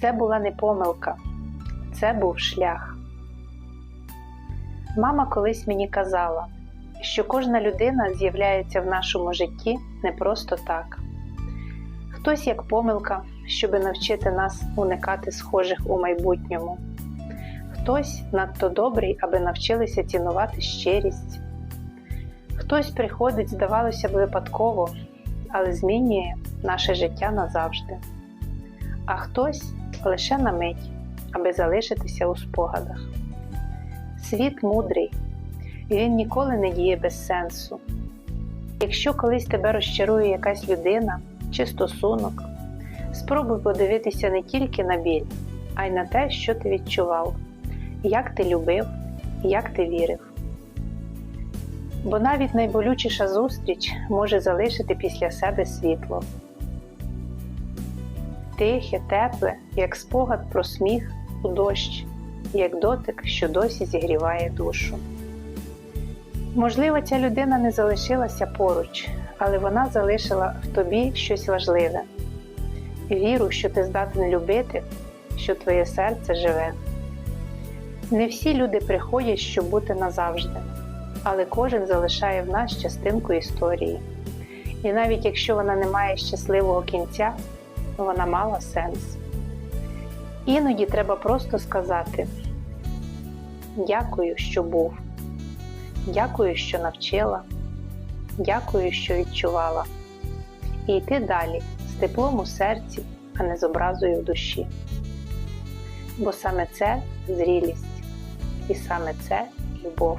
Це була не помилка, це був шлях. Мама колись мені казала, що кожна людина з'являється в нашому житті не просто так. Хтось як помилка, щоби навчити нас уникати схожих у майбутньому. Хтось надто добрий, аби навчилися цінувати щирість. Хтось приходить, здавалося б, випадково, але змінює наше життя назавжди. А хтось лише на мить, аби залишитися у спогадах. Світ мудрий, і він ніколи не діє без сенсу. Якщо колись тебе розчарує якась людина чи стосунок, спробуй подивитися не тільки на біль, а й на те, що ти відчував, як ти любив, як ти вірив. Бо навіть найболючіша зустріч може залишити після себе світло. Тихе, тепле, як спогад про сміх у дощ, як дотик, що досі зігріває душу. Можливо, ця людина не залишилася поруч, але вона залишила в тобі щось важливе віру, що ти здатен любити, що твоє серце живе. Не всі люди приходять, щоб бути назавжди, але кожен залишає в нас частинку історії. І навіть якщо вона не має щасливого кінця, вона мала сенс. Іноді треба просто сказати дякую, що був, дякую, що навчила, дякую, що відчувала. І йти далі з теплом у серці, а не з образою в душі. Бо саме це зрілість, і саме це любов.